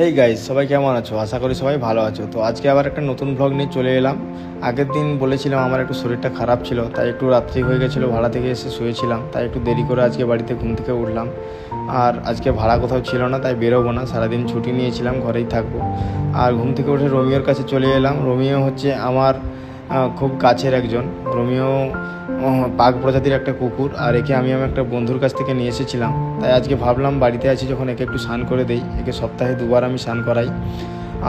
Hey guys সবাই কেমন আছো? আশা করি সবাই ভালো আছো। তো আজকে আবার একটা নতুন ভ্লগ নিয়ে চলে এলাম। আগের দিন বলেছিলাম আমার একটু শরীরটা খারাপ ছিল, তাই একটু রাত্রি হয়ে গেছিল, ভাড়া থেকে এসে শুয়েছিলাম, তাই একটু দেরি করে আজকে বাড়িতে ঘুম থেকে উঠলাম। আর আজকে ভাড়া কোথাও ছিল না, তাই বেরোবো না, সারাদিন ছুটি নিয়েছিলাম, ঘরেই থাকব। আর ঘুম থেকে উঠে রোমিওর কাছে চলে এলাম। রোমিও হচ্ছে আমার খুব কাছের একজন। রোমিও পাক প্রজাতির একটা কুকুর, আর একে আমি আমার একটা বন্ধুর কাছ থেকে নিয়ে এসেছিলাম। তাই আজকে ভাবলাম বাড়িতে আছি যখন একে একটু স্নান করে দেই। একে সপ্তাহে দুবার আমি স্নান করাই।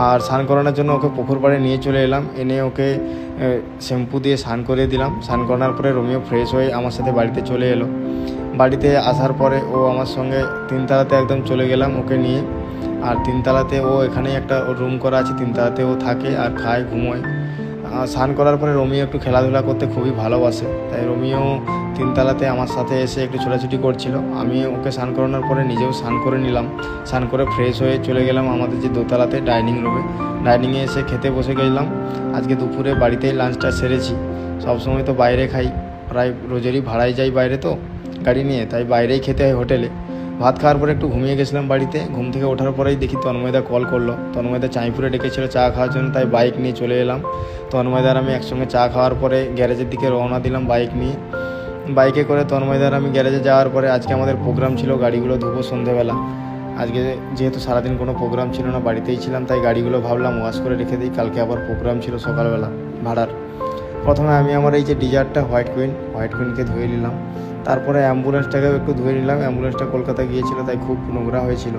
আর স্নান করানোর জন্য ওকে পুকুর পাড়ে নিয়ে চলে এলাম। এনে ওকে শ্যাম্পু দিয়ে স্নান করে দিলাম। স্নান করানোর পরে রোমিও ফ্রেশ হয়ে আমার সাথে বাড়িতে চলে এলো। বাড়িতে আসার পরে ও আমার সঙ্গে তিনতলাতে একদম চলে গেলাম ওকে নিয়ে। আর তিনতলাতে ও এখানেই একটা রুম করা আছে। তিনতলাতে ও থাকে আর খায়, ঘুমোয়। স্নান করার পরে রোমিও একটু খেলাধুলা করতে খুবই ভালোবাসে। তাই রোমিও তিনতলাতে আমার সাথে এসে একটু ছোটাছুটি করছিল। আমি ওকে স্নান করানোর পরে নিজেও স্নান করে নিলাম। স্নান করে ফ্রেশ হয়ে চলে গেলাম আমাদের যে দোতলাতে ডাইনিং রুমে ডাইনিংয়ে এসে খেতে বসে গেলাম। আজকে দুপুরে বাড়িতেই লাঞ্চটা সেরেছি। সবসময় তো বাইরে খাই। প্রায় রোজেরই ভাড়ায় যাই বাইরে তো। গাড়ি নিয়ে, তাই বাইরেই খেতে হয় হোটেলে। ভাত খাওয়ার পরে একটু ঘুমিয়ে গেছিলাম বাড়িতে। ঘুম থেকে ওঠার পরেই দেখি তন্ময়দা কল করল। তন্ময়দা চাঁইপুরে ডেকেছিল চা খাওয়ার জন্য, তাই বাইক নিয়ে চলে এলাম। তন্ময়দার আমি একসঙ্গে চা খাওয়ার পরে গ্যারেজের দিকে রওনা দিলাম বাইক নিয়ে। বাইকে করে তন্ময়দার আমি গ্যারেজে যাওয়ার পরে আজকে আমাদের প্রোগ্রাম ছিল গাড়িগুলো ধুবো সন্ধেবেলা। আজকে যেহেতু সারাদিন কোনো প্রোগ্রাম ছিল না, বাড়িতেই ছিলাম, তাই গাড়িগুলো ভাবলাম ওয়াশ করে রেখে দিই। কালকে আবার প্রোগ্রাম ছিল সকালবেলা, ভাড়ার। প্রথমে আমি আমার এই যে ডিজারটা হোয়াইট কুইন হোয়াইট কুইনকে ধুয়ে নিলাম। তারপরে অ্যাম্বুলেন্সটাকেও একটু ধুয়ে নিলাম। অ্যাম্বুলেন্সটা কলকাতা গিয়েছিল, তাই খুব নোংরা হয়েছিল।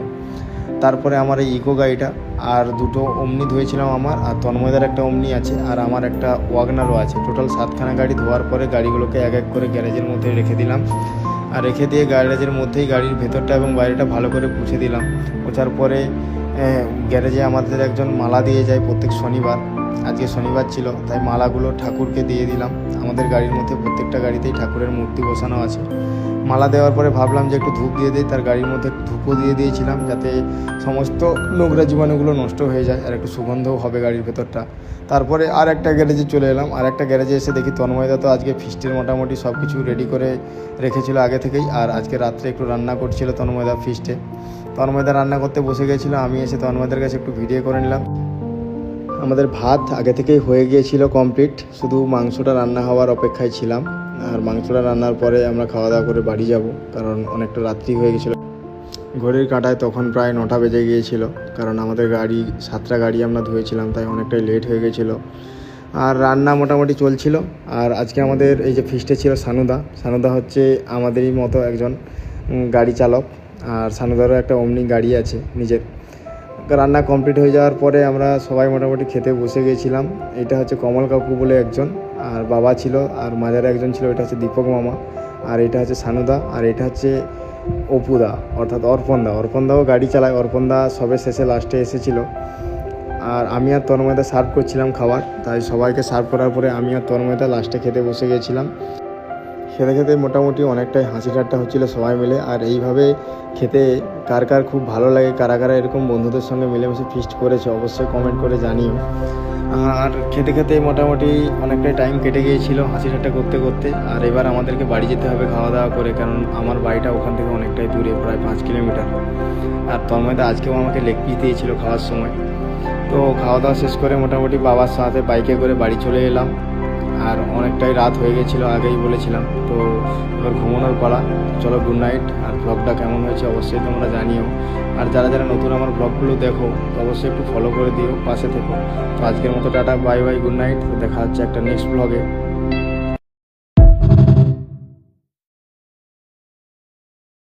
তারপরে আমার এই ইকো গাড়িটা, আর দুটো অমনি ধুয়েছিলাম আমার, আর তন্ময়দার একটা অমনি আছে, আর আমার একটা ওয়াগনারও আছে। টোটাল সাতখানা গাড়ি ধোয়ার পরে গাড়িগুলোকে এক এক করে গ্যারেজের মধ্যে রেখে দিলাম। আর রেখে দিয়ে গ্যারেজের মধ্যেই গাড়ির ভেতরটা এবং বাইরেটা ভালো করে পুছে দিলাম। পোছার পরে গ্যারেজে আমাদের একজন মালা দিয়ে যায় প্রত্যেক শনিবার। আজকে শনিবার ছিল, তাই মালাগুলো ঠাকুরকে দিয়ে দিলাম। আমাদের গাড়ির মধ্যে প্রত্যেকটা গাড়িতেই ঠাকুরের মূর্তি বসানো আছে। মালা দেওয়ার পরে ভাবলাম যে একটু ধূপ দিয়ে দিই, তার গাড়ির মধ্যে ধূপও দিয়ে দিয়েছিলাম যাতে সমস্ত নোংরা জীবাণুগুলো নষ্ট হয়ে যায় আর একটু সুগন্ধও হবে গাড়ির ভেতরটা। তারপরে আর একটা গ্যারেজে চলে এলাম, আর একটা গ্যারেজে এসে দেখি তন্ময়দা তো আজকে ফিস্টের মোটামুটি সব কিছু রেডি করে রেখেছিল আগে থেকেই, আর আজকে রাত্রে একটু রান্না করছিল তন্ময়দা ফিস্টে তন্ময়দা রান্না করতে বসে গেছিল, আমি এসে তন্ময়দার কাছে একটু ভিডিও করে নিলাম। আমাদের ভাত আগে থেকেই হয়ে গিয়েছিল কমপ্লিট শুধু মাংসটা রান্না হওয়ার অপেক্ষায় ছিলাম। আর মাংসটা রান্নার পরে আমরা খাওয়া দাওয়া করে বাড়ি যাব, কারণ অনেকটা রাত্রি হয়ে গেছিল ঘড়ির কাঁটায় তখন প্রায় নটা বেজে গিয়েছিল, কারণ আমাদের গাড়ি, সাতটা গাড়ি আমরা ধুয়েছিলাম, তাই অনেকটাই লেট হয়ে গেছিল আর রান্না মোটামুটি চলছিল। আর আজকে আমাদের এই যে ফিস্টে ছিল সানুদা সানুদা হচ্ছে আমাদেরই মতো একজন গাড়ি চালক। আর সানুদারও একটা অমনি গাড়ি আছে, নিজের। রান্না কমপ্লিট হয়ে যাওয়ার পরে আমরা সবাই মোটামুটি খেতে বসে গিয়েছিলাম এটা হচ্ছে কমল কাকু বলে একজন, আর বাবা ছিল, আর মাজারে একজন ছিল, এটা হচ্ছে দীপক মামা, আর এটা হচ্ছে সানুদা, আর এটা হচ্ছে অপুদা, অর্থাৎ অর্পণদা। অর্পণদাও গাড়ি চালায়, অর্পণদা সবে শেষে লাস্টে এসেছিল। আর আমি আর তন্ময়দা সার্ভ করছিলাম খাবার, তাই সবাইকে সার্ভ করার পরে আমি আর তন্ময়দা লাস্টে খেতে বসে গেছিলাম। খেতে খেতে মোটামুটি অনেকটাই হাসি ঠাট্টা হচ্ছিল সবাই মিলে। আর এইভাবে খেতে কার কার খুব ভালো লাগে, কারা কারা এরকম বন্ধুদের সঙ্গে মিলেমিশে ফিস্ট করেছে, অবশ্যই কমেন্ট করে জানিও। আর খেতে খেতে মোটামুটি অনেকটাই টাইম কেটে গিয়েছিল হাসি ঠাট্টা করতে করতে। আর এবার আমাদেরকে বাড়ি যেতে হবে খাওয়া দাওয়া করে, কারণ আমার বাড়িটা ওখান থেকে অনেকটাই দূরে, প্রায় পাঁচ কিলোমিটার। আর তন্ময়দা আজকেও আমাকে লেগ পিস দিয়েছিল খাওয়ার সময়। তো খাওয়া দাওয়া শেষ করে মোটামুটি বাবার সাথে বাইকে করে বাড়ি চলে এলাম। আর অনেকটাই রাত হয়ে গেছিল, আগেই বলেছিলাম। তো এবার ঘুমানোর পালা। চলো গুড নাইট আর ব্লগটা কেমন হয়েছে অবশ্যই তোমরা জানিও। আর যারা যারা নতুন আমার ব্লগগুলো দেখো তো অবশ্যই একটু ফলো করে দিও, পাশে থেকো। তো আজকের মতো tata bye bye good night দেখা যাচ্ছে একটা নেক্সট ব্লগে